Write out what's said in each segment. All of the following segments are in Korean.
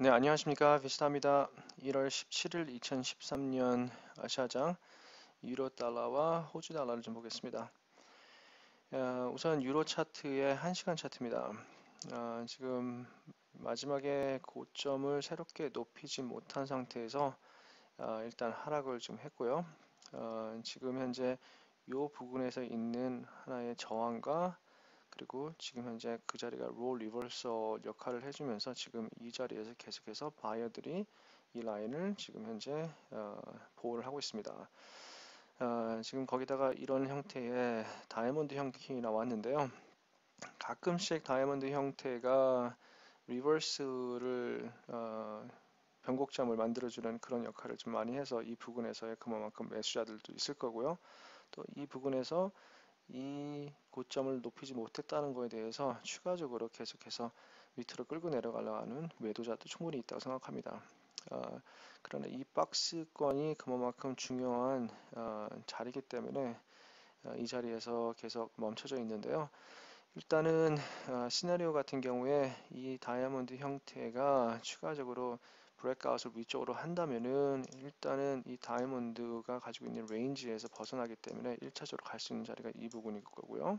네, 안녕하십니까. 비스타입니다. 1월 17일 2013년 아시아장 유로 달러와 호주 달러를 좀 보겠습니다. 어, 우선 유로 차트의 1시간 차트입니다. 어, 지금 마지막에 고점을 새롭게 높이지 못한 상태에서 어, 일단 하락을 좀 했고요. 지금 현재 이 부분에서 있는 하나의 저항과 그리고 지금 현재 그 자리가 롤 리버설 역할을 해주면서 지금 이 자리에서 계속해서 바이어들이 이 라인을 지금 현재 어, 보호를 하고 있습니다. 어, 지금 거기다가 이런 형태의 다이아몬드 형식이 나왔는데요. 가끔씩 다이아몬드 형태가 리버스를 어, 변곡점을 만들어주는 그런 역할을 좀 많이 해서 이 부분에서의 그만큼 매수자들도 있을 거고요. 또 이 부분에서 이 고점을 높이지 못했다는 것에 대해서 추가적으로 계속해서 밑으로 끌고 내려가려는 매도자도 충분히 있다고 생각합니다. 어, 그러나 이 박스권이 그만큼 중요한 어, 자리이기 때문에 어, 이 자리에서 계속 멈춰져 있는데요. 일단은 어, 시나리오 같은 경우에 이 다이아몬드 형태가 추가적으로 브레이크아웃을 위쪽으로 한다면은 일단은 이 다이아몬드가 가지고 있는 레인지에서 벗어나기 때문에 1차적으로 갈 수 있는 자리가 이 부분일 거고요.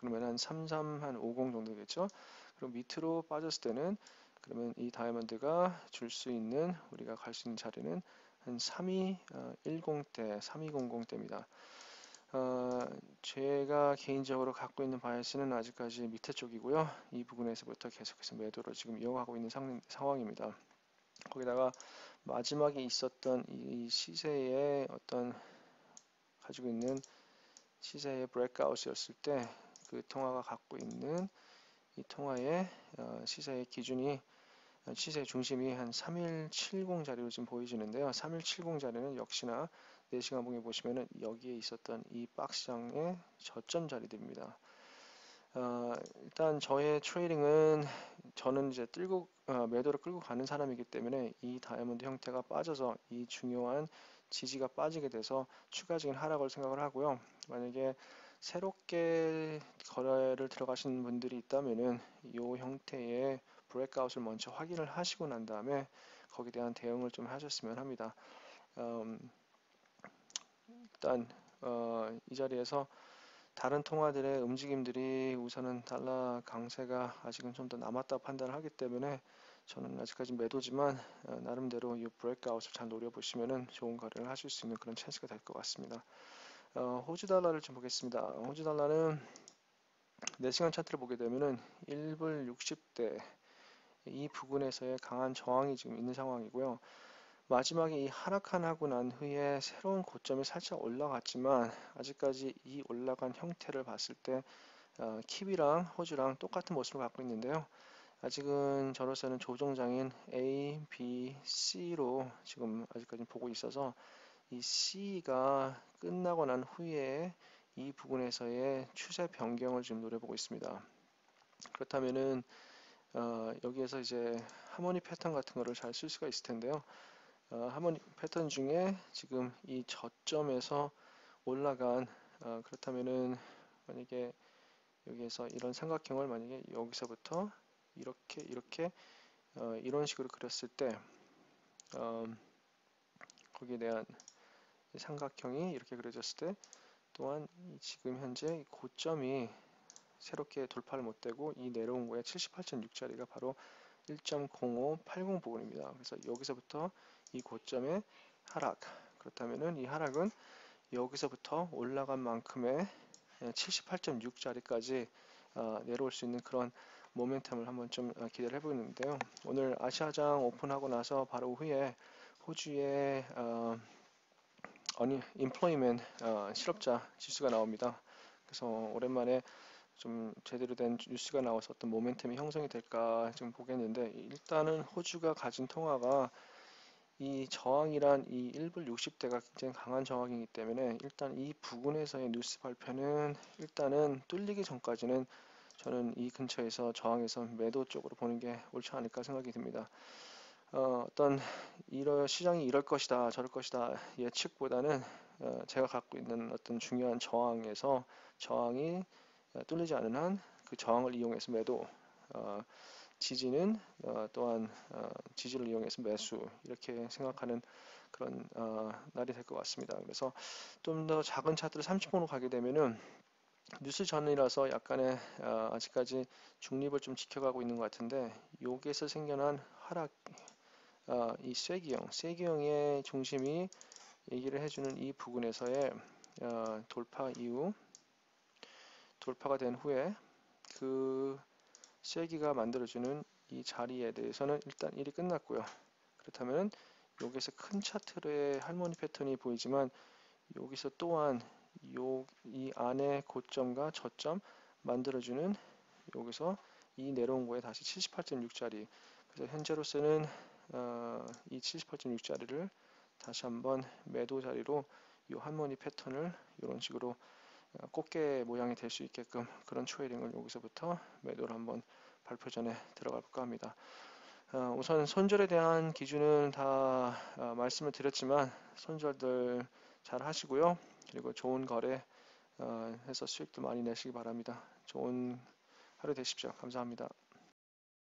그러면 한 33, 한 50 정도 겠죠. 그럼 밑으로 빠졌을 때는 그러면 이 다이아몬드가 줄 수 있는 우리가 갈 수 있는 자리는 한 3210대, 3200대입니다. 어, 제가 개인적으로 갖고 있는 바이스는 아직까지 밑에 쪽이고요. 이 부분에서부터 계속해서 매도를 지금 이어가고 있는 상, 상황입니다. 거기다가 마지막에 있었던 이 시세의 어떤 가지고 있는 시세의 브레이크아웃이었을 때 그 통화가 갖고 있는 이 통화의 어, 시세의 기준이 시세 중심이 한 3170 자리로 지금 보여지는데요. 3170 자리는 역시나 4시간 봉에 보시면은 여기에 있었던 이 박스장의 저점 자리들입니다. 어, 일단 저의 트레이딩은 저는 이제 끌고 어, 매도를 끌고 가는 사람이기 때문에 이 다이아몬드 형태가 빠져서 이 중요한 지지가 빠지게 돼서 추가적인 하락을 생각을 하고요. 만약에 새롭게 거래를 들어가시는 분들이 있다면은 이 형태의 브레이크아웃을 먼저 확인을 하시고 난 다음에 거기에 대한 대응을 좀 하셨으면 합니다. 음, 일단 어, 이 자리에서 다른 통화들의 움직임들이 우선은 달러 강세가 아직은 좀 더 남았다 판단을 하기 때문에 저는 아직까지 매도지만 어, 나름대로 이 브레이크아웃을 잘 노려보시면 좋은 거래를 하실 수 있는 그런 찬스가 될 것 같습니다. 어, 호주 달러를 좀 보겠습니다. 호주 달러는 4시간 차트를 보게 되면은 1불 60대 이 부분에서의 강한 저항이 지금 있는 상황이고요. 마지막에 이 하락한 하고 난 후에 새로운 고점이 살짝 올라갔지만 아직까지 이 올라간 형태를 봤을 때 어, 킵이랑 호주랑 똑같은 모습을 갖고 있는데요. 아직은 저로서는 조정장인 A, B, C로 지금 아직까지 보고 있어서 이 C가 끝나고 난 후에 이 부분에서의 추세 변경을 지금 노려보고 있습니다. 그렇다면은 어, 여기에서 이제 하모니 패턴 같은 거를 잘 쓸 수가 있을 텐데요. 어, 하모니 패턴 중에 지금 이 저점에서 올라간 어, 그렇다면은 만약에 여기에서 이런 삼각형을 만약에 여기서부터 이렇게 이렇게 어, 이런 식으로 그렸을 때 어, 거기에 대한 삼각형이 이렇게 그려졌을 때 또한 지금 현재 고점이 새롭게 돌파를 못되고 이 내려온 거에 78.6짜리가 바로 1.0580 부분입니다. 그래서 여기서부터 이 고점의 하락 그렇다면은 이 하락은 여기서부터 올라간 만큼의 78.6짜리까지 어, 내려올 수 있는 그런 모멘텀을 한번 좀 어, 기대를 해보는데요. 오늘 아시아장 오픈하고 나서 바로 후에 호주의 어, 어니 인플로이먼 어, 실업자 지수가 나옵니다. 그래서 오랜만에 좀 제대로 된 뉴스가 나와서 어떤 모멘텀이 형성이 될까 좀 보겠는데 일단은 호주가 가진 통화가 이 저항이란 이 1불 60대가 굉장히 강한 저항이기 때문에 일단 이 부분에서의 뉴스 발표는 일단은 뚫리기 전까지는 저는 이 근처에서 저항에서 매도 쪽으로 보는 게 옳지 않을까 생각이 듭니다. 어, 떤 이러 시장이 이럴 것이다 저럴 것이다 예측보다는 어, 제가 갖고 있는 어떤 중요한 저항에서 저항이 뚫리지 않은 한 그 저항을 이용해서 매도 어, 지지는 어, 또한 어, 지지를 이용해서 매수 이렇게 생각하는 그런 어, 날이 될 것 같습니다. 그래서 좀 더 작은 차트를 30분으로 가게 되면은 뉴스 전이라서 약간의 어, 아직까지 중립을 좀 지켜가고 있는 것 같은데 여기에서 생겨난 하락 어, 이 쐐기형 쐐기형의 중심이 얘기를 해주는 이 부분에서의 어, 돌파 이후 돌파가 된 후에 그 쐐기가 만들어주는 이 자리에 대해서는 일단 일이 끝났고요. 그렇다면 여기서 큰 차트의 할머니 패턴이 보이지만 여기서 또한 요, 이 안에 고점과 저점 만들어주는 여기서 이 내려온 거에 다시 78.6짜리 그래서 현재로서는 어, 이 78.6짜리를 다시 한번 매도 자리로 이 할머니 패턴을 이런 식으로 어, 꽃게 모양이 될 수 있게끔 그런 트레이딩을 여기서부터 매도를 한번 발표 전에 들어가 볼까 합니다. 어, 우선 손절에 대한 기준은 다 어, 말씀을 드렸지만 손절들 잘 하시고요. 그리고 좋은 거래 해서 수익도 많이 내시기 바랍니다. 좋은 하루 되십시오. 감사합니다.